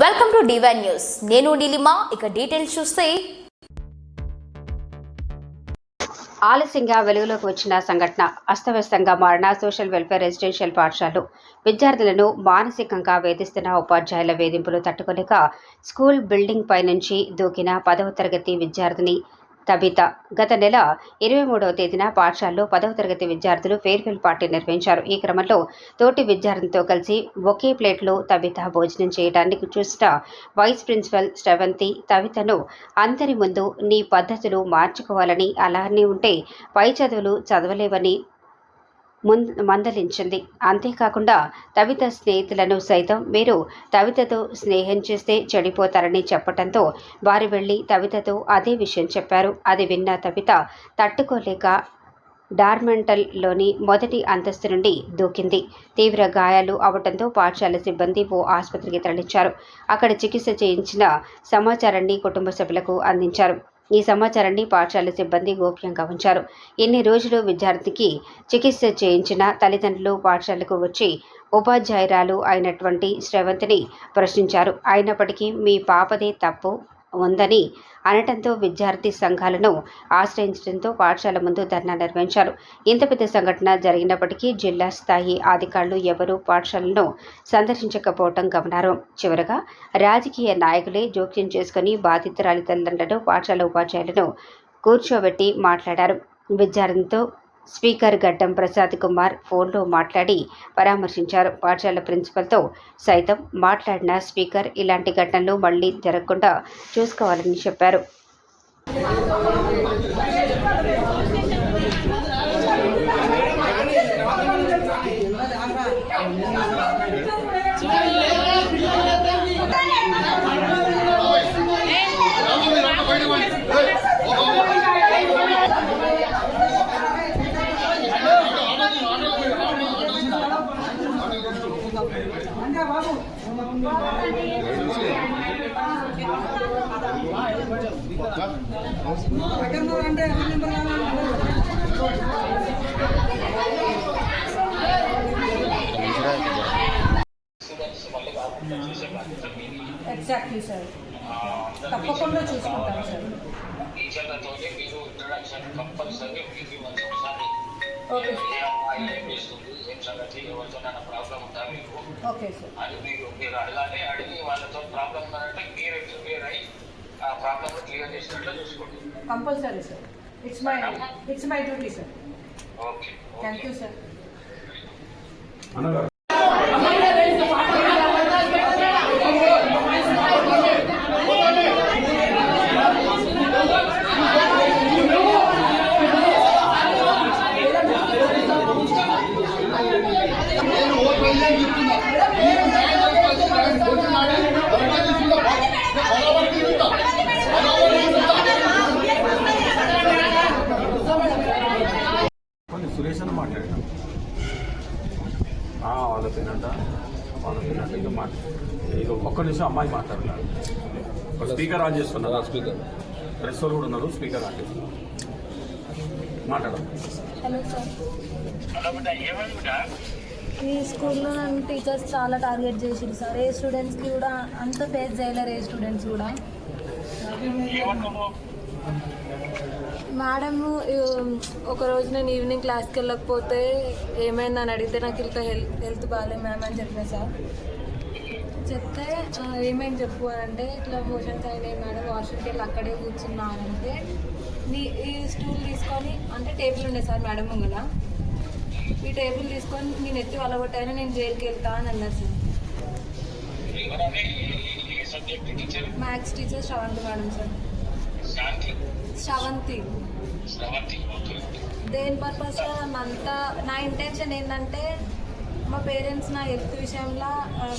Welcome to divine news నేను నీలిమా ఇక details చూస్తే. ఆలస్యంగా వెలుగులోకి వచ్చిన సంఘటన. అస్తవ్యస్తంగా మారిన సోషల్ వెల్ఫేర్ రెసిడెన్షియల్ పాఠశాలలు విద్యార్థులను మానసికంగా వేధిస్తున్న ఉపాధ్యాయుల వేధింపులు తట్టుకోలేక స్కూల్ బిల్డింగ్ పై నుంచి దూకిన పదవ తరగతి విద్యార్థిని తబిత. గత నెల ఇరవై మూడవ తేదీన పాఠశాలలో పదవ తరగతి విద్యార్థులు ఫేర్వెల్ పార్టీ నిర్వహించారు. ఈ క్రమంలో తోటి విద్యార్థులతో కలిసి ఒకే ప్లేట్లో తబిత భోజనం చేయడానికి చూసిన వైస్ ప్రిన్సిపల్ శ్రవంతి తవితను అందరి ముందు నీ పద్ధతులు మార్చుకోవాలని అలానే ఉంటే పై చదువులు చదవలేవని మందలించింది. అంతేకాకుండా తవిత స్నేహితులను సైతం మీరు తవితతో స్నేహం చేస్తే చెడిపోతారని చెప్పడంతో వారు వెళ్ళి తవితతో అదే విషయం చెప్పారు. అది విన్న తవిత తట్టుకోలేక డార్మెంటల్లోని మొదటి అంతస్తు నుండి దూకింది. తీవ్ర గాయాలు అవడంతో పాఠశాల సిబ్బంది ఓ ఆసుపత్రికి తరలించారు. అక్కడ చికిత్స చేయించిన సమాచారాన్ని కుటుంబ సభ్యులకు అందించారు. ఈ సమాచారాన్ని పాఠశాల సిబ్బంది గోప్యంగా ఉంచారు ఎన్ని రోజులు విద్యార్థికి చికిత్స చేయించినా తల్లిదండ్రులు పాఠశాలకు వచ్చి ఉపాధ్యాయురాలు అయినటువంటి శ్రవంతిని ప్రశ్నించారు. అయినప్పటికీ మీ పాపదే తప్పు. ఉందని అనటంతో విద్యార్థి సంఘాలను ఆశ్రయించడంతో పాఠశాల ముందు ధర్నా నిర్వహించారు. ఇంత పెద్ద సంఘటన జరిగినప్పటికీ జిల్లా స్థాయి అధికారులు ఎవరూ పాఠశాలను సందర్శించకపోవటం గమనార్హం. చివరగా రాజకీయ నాయకులే జోక్యం చేసుకుని బాధితురాలి తల్లిదండ్రులను పాఠశాల ఉపాధ్యాయులను కూర్చోబెట్టి మాట్లాడారు. విద్యార్థితో స్పీకర్ గడ్డం ప్రసాద్ కుమార్ ఫోన్లో మాట్లాడి పరామర్శించారు. పాఠశాల ప్రిన్సిపల్తో సైతం మాట్లాడిన స్పీకర్ ఇలాంటి ఘటనలు మళ్ళీ జరగకుండా చూసుకోవాలని చెప్పారు. ఎగ్జాక్ట్లీ సార్ తప్పకుండా చూసుకుంటాం సార్ అది మీరు మీరు అడగాలి అడిగి వాళ్ళతో ప్రాబ్లం ఉందంటే మీరు క్లియర్ అయ్యి ఆ ప్రాబ్లమ్ క్లియర్ చేసినట్లు చూసుకోండి. Compulsory sir it's my it's my duty sir okay thank you sir Suresh అని మాట్లాడాను? ఆ, వాళ్ళ పిన్నంట వాళ్ళ పిన్నంట ఇక మాట్లాడు ఇక ఒక్క నిమిషం అమ్మాయి మాట్లాడుతున్నారు. స్పీకర్ ఆన్ చేస్తున్నారు. స్పీకర్. ప్రెస్ వాళ్ళు కూడా ఉన్నారు స్పీకర్ ఆన్ చేస్తున్నారు. మాట్లాడదు. ఈ స్కూల్లో నన్ను టీచర్స్ చాలా టార్గెట్ చేసింది సార్. ఏ స్టూడెంట్స్కి కూడా అంత ఫేస్ చేయలేరు ఏ స్టూడెంట్స్ కూడా. ఏమన్నావు మేడం ఒక రోజు నేను ఈవినింగ్ క్లాస్కి వెళ్ళకపోతే ఏమైందని అడిగితే నాకు ఇంకా హెల్త్ హెల్త్ బాగాలేదు మ్యామ్ అని చెప్పిన సార్ చెప్తే "ఆ, ఏమైంది చెప్పు అని అంటే ఇట్లా మోషన్స్ అయినాయి మేడం వాష్రూమ్కి వెళ్ళి అక్కడే కూర్చున్నా అని అంటే నీ ఈ స్టూల్ తీసుకొని అంటే టేబుల్ ఉండే సార్ మేడం ముంగల ఈ టేబుల్ తీసుకొని నేను ఎత్తి వలగొట్టాను నేను జైలుకి వెళ్తా అని అన్నారు sir. Maths teacher Sravanthi madam sir. Sravanthi. దేని పర్పస్ అంతా నా ఇంటెన్షన్ ఏంటంటే మా పేరెంట్స్ నా హెల్త్ విషయంలో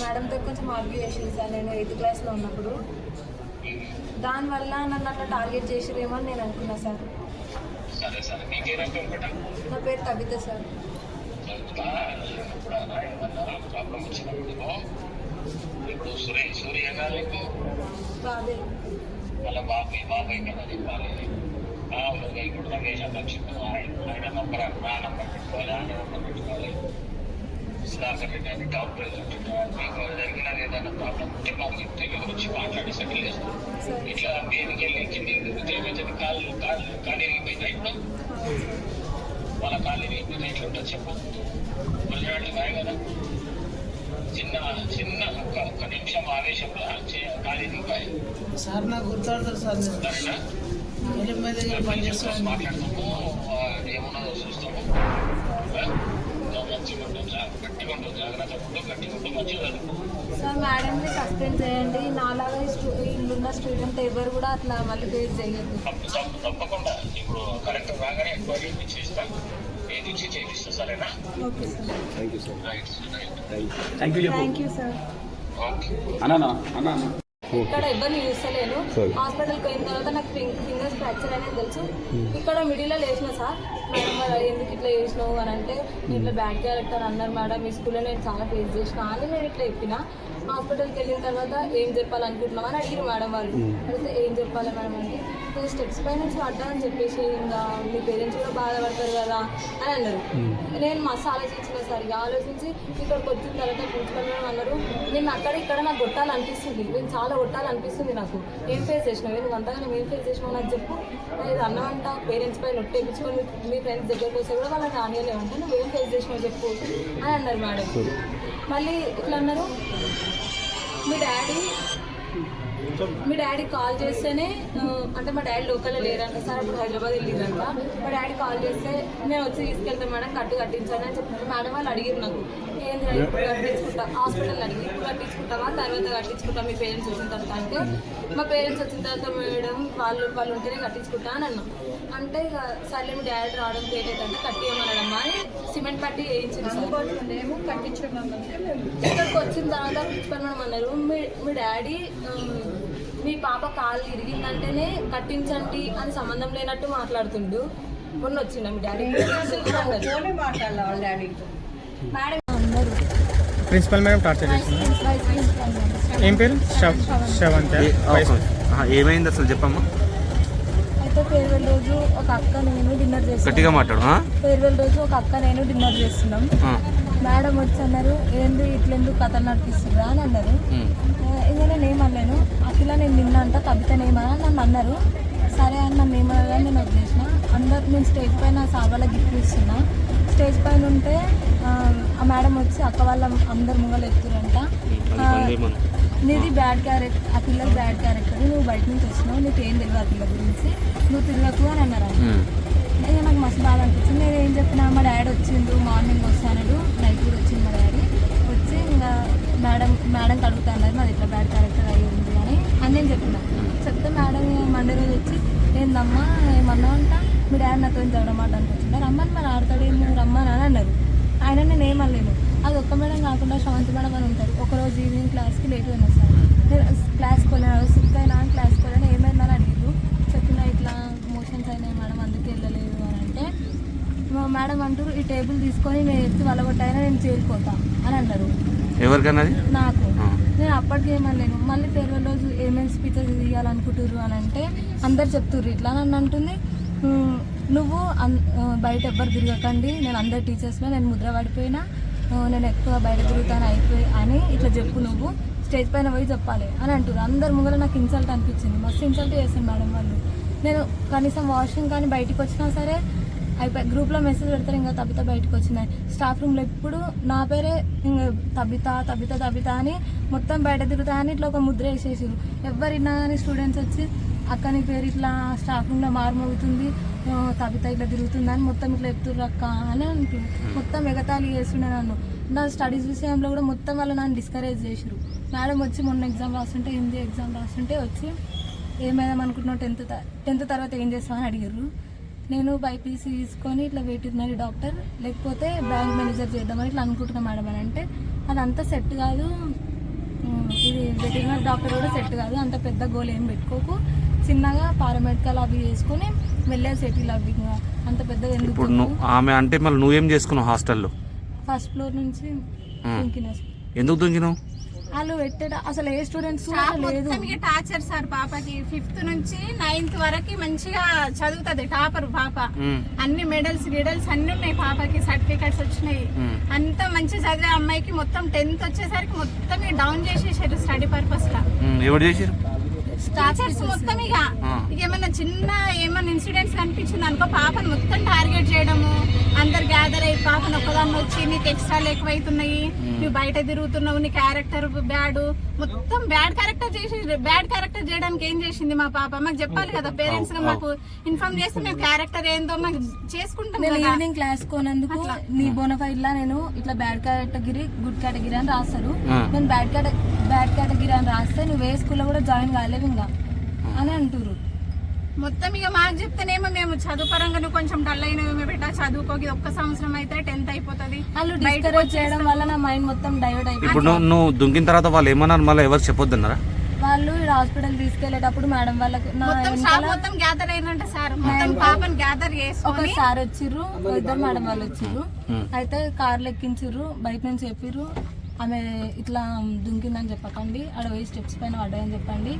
మేడంతో కొంచెం ఆర్గ్యూ చేసింది సార్. నేను ఎయిత్ క్లాస్లో ఉన్నప్పుడు. దానివల్ల నన్ను అట్లా టార్గెట్ చేసిరేమో అని నేను అనుకున్నా సార్. నా పేరు తబిత సార్. ప్రాబ్లం వచ్చినప్పుడు ఇప్పుడు సురేష్ సూర్య గారికి బాధే వాళ్ళ బాబాయ్ బాబాయ్ కదా చెప్పాలి ఆ, ఇప్పుడు రమేష్ అన్న చెప్పు ఆయన ఆయన నంబర్ నా నంబర్ పెట్టుకోవాలి ఆయన నంబర్ పెట్టుకోవాలి. సుధాకర్ రెడ్డి అని టాప్ ప్రెసిడెంట్ మీకు జరిగినది ఏదైనా ప్రాబ్లం ఉంటే మాకు చెప్తే మేము వచ్చి మాట్లాడి సెటిల్ చేస్తాం. ఇట్లా దేనికి వెళ్ళి కిందికి దిగితే ఏమైతుంది కాళ్ళు కాళ్ళు కాళ్ళు ఇరిగిపోయిందా ఇప్పుడు. వాళ్ళ కాళ్ళు ఇరిగిపోయినా ఇట్లా ఉంటుంది చెప్పు. ఒరిజినాలిటీ బాయ్ కదా. చిన్న చిన్న ఒక్క నిమిషం ఆవేశంలో సార్ నాకు గుర్తాడతారు సార్ మాట్లాడతాము ఆ, ఏమున్నదో చూస్తాము. మంచిగా జా- గట్టిగా ఉండు జాగ్రత్త ఉండు గట్టిగా మంచిగా సార్ మేడంని సస్పెండ్ చేయండి. నాలాగా ఇల్లున్న స్టూడెంట్ ఎవరు కూడా అట్లా మళ్ళీ ఫేస్ తప్పు తప్పకుండా. ఇప్పుడు కరెక్ట్ రాగానే ఎంక్వైరీ సరేనా సార్. రైట్ థ్యాంక్ యూ చెప్పు థ్యాంక్ యూ సార్ అన్నా అన్న ఇక్కడ ఎవరిని చూస్తలేను. హాస్పిటల్కి పోయిన తర్వాత నాకు ఫింగర్స్ ఫ్రాక్చర్ అనేది తెలుసు. ఇక్కడ మిడిల్లో లేచిన సార్. ఎందుకు ఇట్లా చేసినావు అని అంటే "నేను ఇట్లా బ్యాడ్ క్యారెక్టర్ అన్నారు మేడం. మీ స్కూల్లో నేను చాలా ఫేస్ చేసిన అని నేను ఇట్లా చెప్పిన. హాస్పిటల్కి వెళ్ళిన తర్వాత ఏం చెప్పాలనుకుంటున్నావు అని అడిగిరు మేడం వాళ్ళు. అడిగితే ఏం చెప్పాలి మేడం అంటే "నేను స్టెప్స్ పై నుంచి పడ్డా అని చెప్పేసి ఇంకా మీ పేరెంట్స్ కూడా బాధపడతారు కదా అని అన్నారు. నేను మస్తు ఆలోచించిన సరిగా ఆలోచించి ఇక్కడికి వచ్చిన తర్వాత ప్రిన్సిపల్ మేడం అన్నారు నేను అక్కడ ఇక్కడ నాకు కొట్టాలనిపిస్తుంది. నేను చాలా కొట్టాలనిపిస్తుంది నాకు. ఏం ఫేస్ చేసినావు? నువ్వు అంతగా నువ్వు ఏం ఫేస్ చేసినావు నాకు చెప్పు. ఇది అన్నమంట పేరెంట్స్ పై నొట్టేపించుకొని మీ- ఫ్రెండ్స్ దగ్గరికి వస్తే కూడా వాళ్ళని రానియలేమంటే నువ్వు ఏం ఫేస్ చేసినావు చెప్పు. అని అన్నారు మేడం. మళ్ళీ ఇట్లా అన్నారు? మీ డాడీ మీ డాడీ కాల్ చేస్తేనే అంటే మా డాడీ లోకల్లో లేరంట సార్ అప్పుడు హైదరాబాద్ వెళ్ళిరంట. మా డాడీ కాల్ చేస్తే నేను వచ్చి తీసుకెళ్తాను మేడం కట్టు కట్టించాను అని చెప్పారు. మేడం వాళ్ళు అడిగారు నాకు ఏంది ఇప్పుడు కట్టించుకుంటా హాస్పిటల్ అడిగి ఇప్పుడు కట్టించుకుంటావా? తర్వాత కట్టించుకుంటా మీ పేరెంట్స్ వచ్చిన తర్వాత అంటే మా పేరెంట్స్ వచ్చిన తర్వాత మేడం వాళ్ళు వాళ్ళు ఉంటేనే కట్టించుకుంటా అని అన్నా. అంటే ఇక సర్లే మీ డాడీ రావడం లేట్ అయితే కట్టియమనడమ్మా అని సిమెంట్ పట్టి వేయించింది సార్. మేము. కట్టించుకున్నాం ఇక్కడికి వచ్చిన తర్వాత ప్రిన్సిపల్ మేడం అన్నారు. మీ మీ డాడీ మీ పాప కాలు ఇరిగిందంటేనే కట్టించండి అని సంబంధం లేనట్టు మాట్లాడుతుండు. మొన్న వచ్చిండ మీ డాడీ? ప్రిన్సిపల్ మేడం టార్చర్ చేసింది. ఏం పేరు? ఆహా, ఏమైంది అసలు? చెప్పమ్మా. అయితే ఫేర్వెల్ రోజు ఒక అక్క నేను డిన్నర్ గట్టిగా చేస్తాను మాట్లాడు ఆ? ఫేర్వెల్ రోజు ఒక అక్క నేను డిన్నర్ చేస్తున్నాం. మేడం వచ్చి అన్నారు ఏంది ఇట్లెందుకు కథలు నడిపిస్తుందా అని అన్నారు. ఇంకా నేను ఏమనలేను. అఖిల నేను నిన్న అంట కవితనేమా అని నన్ను అన్నారు. సరే అని నన్ను ఏమన్నా నేను వదిలేసిన. అందరు నేను స్టేజ్ పైన సావాల గిఫ్ట్ ఇస్తున్నా. స్టేజ్ పైన ఉంటే ఆ, మేడం వచ్చి అక్క వాళ్ళ అందరు ముంగలు ఎత్తురంట. నీది బ్యాడ్ క్యారెక్టర్ ఆ పిల్లలు బ్యాడ్ క్యారెక్టర్ నువ్వు బయట నుంచి వచ్చినావు నీకు ఏం తెలియదు ఆ పిల్ల గురించి. నువ్వు తిరగకు అని అన్నారు ఆయన. నాకు మస్తు బాధ అనిపించింది. నేను ఏం చెప్పినా మా డాడీ వచ్చిండు మార్నింగ్ వస్తానడు నైట్ కూడా వచ్చింది మా డాడీ. వచ్చి ఇంకా మేడం మేడం అడుగుతాను మాది ఇట్లా బ్యాడ్ క్యారెక్టర్ అయ్యి ఉంది అని. అని నేను చెప్పిన. చెప్తే మేడం మండే రోజు వచ్చి ఏందమ్మా ఏమన్నా ఉంటా మీ డాడీ నాతో చదవమాట వచ్చిందా రమ్మని మరి ఆడతాడు ఏం రమ్మని అని అన్నారు. ఆయన నేను ఏమనలేను అది ఒక్క మేడం కాకుండా శాంతి మేడం అని ఉంటారు. ఒకరోజు ఈవినింగ్ క్లాస్కి లేట్ అయినా సార్. నేను క్లాస్కి వెళ్ళిన సిక్ అయినా క్లాస్కి వెళ్ళినా ఏం అడిగారు చెప్పిన ఇట్లా మోషన్స్ అయినాయి మేడం అందుకే వెళ్ళలేదు అని అంటే మా మేడం అంటారు ఈ టేబుల్ తీసుకొని నేను ఎత్తి వలగొట్టైనా నేను చేరిపోతా అని అన్నారు. ఎవరికన్నది? నాకు. నేను అప్పటికి ఏమనలేను మళ్ళీ ఫేర్వెల్ రోజు ఏమేమి స్పీచెస్ ఇవ్వాలనుకుంటుర్రు అని అంటే అందరు చెప్తుర్రు. ఇట్లా నన్ను అంటుంది "ఉమ్, నువ్వు బయట ఎవ్వరు తిరగకండి. నేను అందరు టీచర్స్లో నేను ముద్ర పడిపోయినా. నేను ఎక్కువ బయట తిరుగుతాను అయిపోయి అని ఇట్లా చెప్పు నువ్వు. స్టేజ్ పైన పోయి చెప్పాలి అని అంటారు అందరు ముంగల నాకు ఇన్సల్ట్ అనిపించింది. మస్తు ఇన్సల్ట్ చేస్తాను మేడం వాళ్ళు. నేను కనీసం వాష్రూమ్ కానీ బయటికి వచ్చినా సరే అయిపోయి గ్రూప్లో మెసేజ్ పెడతారు ఇంకా తబిత బయటకు వచ్చినాయి స్టాఫ్ రూమ్లో ఎప్పుడు నా పేరే ఇంకా తబిత తబిత తబిత అని మొత్తం బయట తిరుగుతా అని ఇట్లా ఒక ముద్ర వేసేసారు ఎవరినా కానీ స్టూడెంట్స్ వచ్చి అక్క నీ పేరు ఇట్లా స్టాఫ్ రూమ్లో మారుమోగుతుంది తబిత ఇట్లా తిరుగుతుంది అని మొత్తం ఇట్లా చెప్తుర్రు అక్క అని అంటుంది మొత్తం ఎగతాళి చేస్తుండే నన్ను. నా స్టడీస్ విషయంలో కూడా మొత్తం వాళ్ళు నన్ను డిస్కరేజ్ చేసారు మేడం వచ్చి మొన్న ఎగ్జామ్ రాస్తుంటే హిందీ ఎగ్జామ్ రాస్తుంటే వచ్చి ఏమైనా అనుకుంటున్నావు? టెన్త్ టెన్త్ తర్వాత ఏం చేస్తామని అడిగారు నేను బైపీసీ తీసుకొని ఇట్లా వెటర్నరీ డాక్టర్. లేకపోతే బ్యాంక్ మేనేజర్ చేద్దామని ఇట్లా అనుకుంటున్నా మేడం అని అంటే అదంతా సెట్ కాదు. ఇది వెటర్నరీ డాక్టర్ కూడా సెట్ కాదు. అంత పెద్ద గోల్ ఏం పెట్టుకోకు. చిన్నగా పారామెడికల్ అవి చేసుకొని వెళ్ళే సెటిల్ అవి. అంత పెద్ద ఎందుకు ఇప్పుడు నువ్వు ఆమె అంటే మళ్ళీ నువ్వేం చేసుకున్నావు హాస్టల్లో? ఫస్ట్ ఫ్లోర్ నుంచి. ఎందుకు దుంగినావు వాళ్ళు పెట్టేట అసలు ఏ స్టూడెంట్స్ లేదు. టార్చర్ సార్ పాపకి ఫిఫ్త్ నుంచి నైన్త్ వరకు మంచిగా చదువుతుంది టాపర్ పాప. అన్ని మెడల్స్ గిడల్స్ అన్ని ఉన్నాయి పాపకి సర్టిఫికెట్స్ వచ్చినాయి. అంత మంచి చదివే అమ్మాయికి మొత్తం టెన్త్ వచ్చేసరికి మొత్తం డౌన్ చేసేసారు స్టడీ పర్పస్ లా. ఉమ్, ఎవరు చేసారు టీచర్స్ మొత్తం ఇక. ఇక ఏమన్నా చిన్న ఏమన్నా ఇన్సిడెంట్స్ కనిపించింది అనుకో పాపను మొత్తం టార్గెట్ చేయడము అందరు గ్యాదర్ అయ్యి పాపను ఒక్కదాన్ని వచ్చి నీకు ఎక్స్ట్రాలు ఎక్కువైతున్నాయి. నువ్వు బయట తిరుగుతున్నావు. నీ క్యారెక్టర్ బ్యాడ్ మొత్తం బ్యాడ్ క్యారెక్టర్ చేసి బ్యాడ్ క్యారెక్టర్ చేయడానికి ఏం చేసింది మా పాప? మాకు చెప్పాలి కదా పేరెంట్స్గా మాకు ఇన్ఫార్మ్ చేస్తే మేము క్యారెక్టర్ ఏందో మాకు చేసుకుంటాం నేను ఈవినింగ్ క్లాస్ కోనందుకు నీ బోనఫైడ్ లా నేను ఇట్లా బ్యాడ్ కేటగిరీ గుడ్ కేటగిరీ అని రాస్తారు. నేను బ్యాడ్ కేట బ్యాడ్ కేటగిరీ అని రాస్తే నువ్వు ఏ స్కూల్లో కూడా జాయిన్ కాలేవు ఇంకా. అని అంటారు మొత్తం ఇక మాకు చెప్తేనేమో మేము చదువు పరంగా నువ్వు కొంచెం డల్ అయినవేమో బిడ్డ చదువుకోకి ఒక్క సంవత్సరం అయితే టెన్త్ అయిపోతుంది. వాళ్ళు డిస్కరేజ్ చేయడం వల్ల నా మైండ్ మొత్తం డైవర్ట్ అయిపోయింది. ఇప్పుడు నువ్వు నువ్వు దుంకిన తర్వాత వాళ్ళు ఏమన్నారు? మళ్ళీ ఎవరు చెప్పొద్దన్నారా? వాళ్ళు హాస్పిటల్ తీసుకెళ్ళేటప్పుడు మేడం వాళ్ళకు నా మొత్తం స్టాఫ్ వెనకాల మొత్తం గ్యాదర్ అయినంటే సార్. మొత్తం పాపని గ్యాదర్ ఒక చేసుకొని సార్ వచ్చిర్రు ఇద్దరు మేడం వాళ్ళు వచ్చిర్రు. ఉమ్. అయితే కార్లు ఎక్కించిర్రు బయట నుంచి చెప్పిర్రు. ఆమె ఇట్లా దుంకిందని చెప్పకండి ఆడ పోయి స్టెప్స్ పైన పడ్డాయని చెప్పండి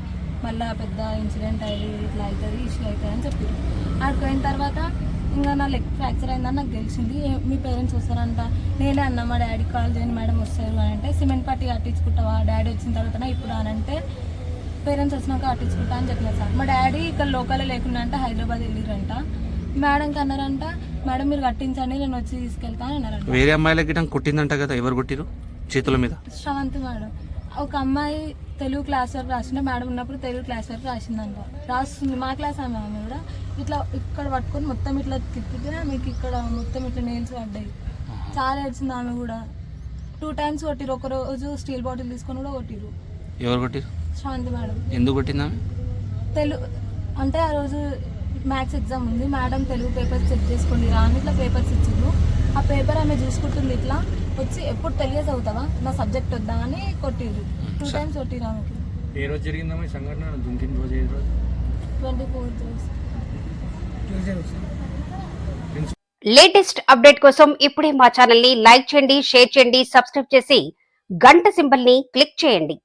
మళ్ళీ పెద్ద ఇన్సిడెంట్ అయ్యి ఇట్లా అవుతుంది ఇష్యూ అవుతుంది అని చెప్పారు ఆడికి పోయిన తర్వాత ఇంకా నా లెగ్ ఫ్రాక్చర్ అయిందని నాకు తెలిసింది. మీ పేరెంట్స్ వస్తారంట. నేనే అన్న మా డాడీకి కాల్ చేయండి మేడం వస్తారు అని అంటే సిమెంట్ పట్టి కట్టించుకుంటావా? డాడీ వచ్చిన తర్వాత ఇప్పుడు అని అంటే పేరెంట్స్ వచ్చినాక కట్టించుకుంటా అని చెప్పిన సార్. మా డాడీ ఇక్కడ లోకల్లో లేకుండా అంటే హైదరాబాద్ వెళ్ళిరంట. మేడంకి అన్నారంట మేడం మీరు కట్టించండి నేను వచ్చి తీసుకెళ్తాను అన్నారంట. వేరే అమ్మాయిలకి కుట్టిందంట కదా ఎవరు కుట్టిరు చేతుల మీద? శ్రవంతి మేడం. ఒక అమ్మాయి తెలుగు క్లాస్ వరకు రాసిండే మేడం ఉన్నప్పుడు తెలుగు క్లాస్ వరకు రాసిందంట. రాస్తుంది. మా క్లాస్ ఆమె ఆమె కూడా. ఇట్లా ఇక్కడ పట్టుకొని మొత్తం ఇట్లా తిప్పితే మీకు ఇక్కడ మొత్తం ఇట్లా నెయిల్స్ పడ్డాయి. చాలా ఏడ్చింది ఆమె కూడా. టూ టైమ్స్ కొట్టిరు ఒక రోజు స్టీల్ బాటిల్ తీసుకొని కూడా కొట్టిరు ఎవరు కొట్టిరు శ్రవంతి మేడం. ఎందుకు కొట్టిందా తెలుగు అంటే ఆ రోజు మ్యాథ్స్ ఎగ్జామ్ ఉంది. మేడం తెలుగు పేపర్స్ చెక్ చేసుకోండి రా అని ఇట్లా పేపర్స్ ఇచ్చిండ్రు ఆ పేపర్ ఆమె చూసుకుంటుంది ఇట్లా వచ్చి ఎప్పుడు తెలియదు అవుతావా? నా సబ్జెక్ట్ వద్దా అని కొట్టిర్రు. టూ టైమ్స్ కొట్టిర్రు ఆమెకి. ఏ రోజు జరిగిందమ్మా సంఘటన? దుంకిన రోజు ఏ రోజు? ట్వంటీ ఫోర్త్ లేటెస్ట్ అప్డేట్ కోసం ఇప్పుడే మా ఛానల్ని లైక్ చేయండి షేర్ చేయండి సబ్స్క్రైబ్ చేసి గంట సింబల్ని క్లిక్ చేయండి.